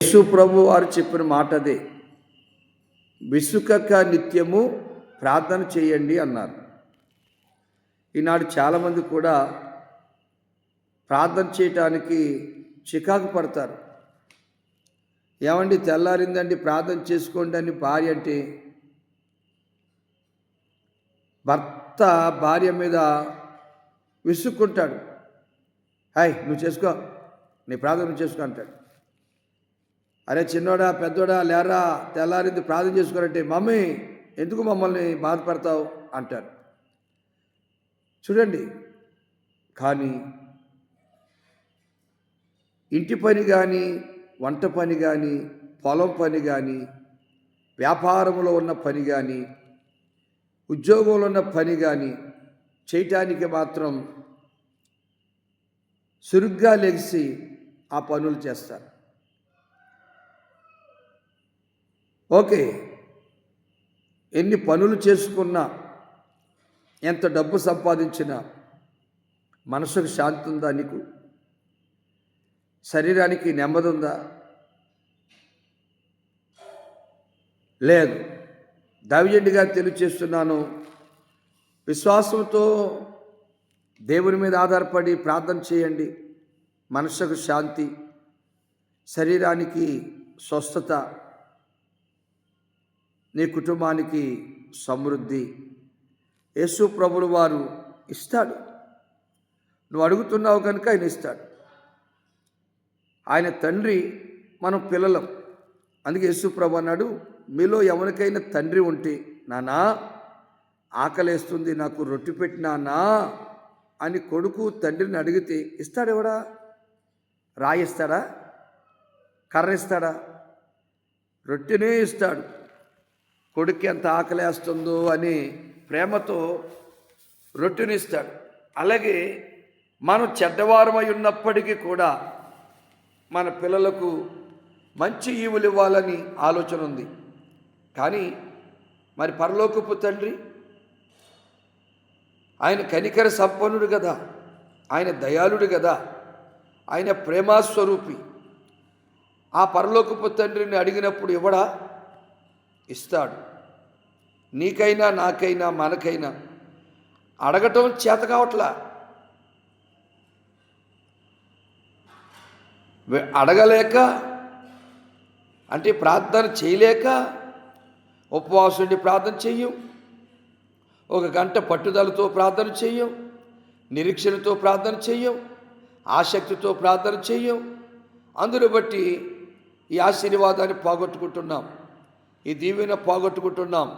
యేసు ప్రభు వారు చెప్పిన మాట అదే. విసుకక నిత్యము ప్రార్థన చేయండి అన్నారు. ఈనాడు చాలామంది కూడా ప్రార్థన చేయటానికి చికాకు పడతారు. ఏమండి తెల్లారిందండి ప్రార్థన చేసుకోండి అని భార్య అంటే భర్త భార్య మీద విసుక్కుంటాడు. హాయ్ నువ్వు చేసుకో నీ ప్రార్థన నువ్వు చేసుకో అంటాడు. అరే చిన్నోడా పెద్దోడా లేరా తెల్లారింది ప్రార్థన చేసుకోరంటే మమ్మీ ఎందుకు మమ్మల్ని బాధపడతావు? అంటారు. చూడండి. కానీ ఇంటి పని కానీ వంట పని కానీ పొలం పని కానీ వ్యాపారంలో ఉన్న పని కానీ ఉద్యోగంలో ఉన్న పని కానీ చేయటానికి మాత్రం సురుగ్గా లెగిసి ఆ పనులు చేస్తారు. ఓకే. ఎన్ని పనులు చేసుకున్నా ఎంత డబ్బు సంపాదించినా మనసుకు శాంతి ఉందా నీకు? శరీరానికి నెమ్మది ఉందా? లేదు. దవిజెండిగా తెలియచేస్తున్నాను విశ్వాసంతో దేవుని మీద ఆధారపడి ప్రార్థన చేయండి. మనసుకు శాంతి శరీరానికి స్వస్థత నీ కుటుంబానికి సమృద్ధి. యేసు ప్రభులు వారు ఇస్తాడు. నువ్వు అడుగుతున్నావు కనుక ఆయన ఇస్తాడు. ఆయన తండ్రి మనం పిల్లలం. అందుకే యేసు ప్రభు అన్నాడు మీలో ఎవరికైనా తండ్రి ఉంటే నానా ఆకలేస్తుంది నాకు రొట్టె పెట్టినానా అని కొడుకు తండ్రిని అడిగితే ఇస్తాడెవడా రాయిస్తాడా? కర్ర ఇస్తాడా? రొట్టెనే ఇస్తాడు. కొడుకు ఎంత ఆకలేస్తుందో అని ప్రేమతో రొట్టెనిస్తాడు. అలాగే మనం చెడ్డవారమై ఉన్నప్పటికీ కూడా మన పిల్లలకు మంచి ఈవులు ఇవ్వాలని ఆలోచన ఉంది. కానీ మరి పరలోకపు తండ్రి ఆయన కనికర సంపన్నుడు కదా ఆయన దయాళుడు కదా ఆయన ప్రేమాస్వరూపి. ఆ పరలోకపు తండ్రిని అడిగినప్పుడు ఇవ్వడా ఇస్తాడు. నీకైనా నాకైనా మనకైనా అడగటం చేత కావట్లా? అడగలేక అంటే ప్రార్థన చేయలేక ఉపవాసం ఉండి ప్రార్థన చెయ్యం. ఒక గంట పట్టుదలతో ప్రార్థన చెయ్యం. నిరీక్షణతో ప్రార్థన చెయ్యం. ఆసక్తితో ప్రార్థన చెయ్యం. అందును బట్టి ఈ ఆశీర్వాదాన్ని పోగొట్టుకుంటున్నాం. ఈ దీవెన పోగొట్టుకుంటున్నాం.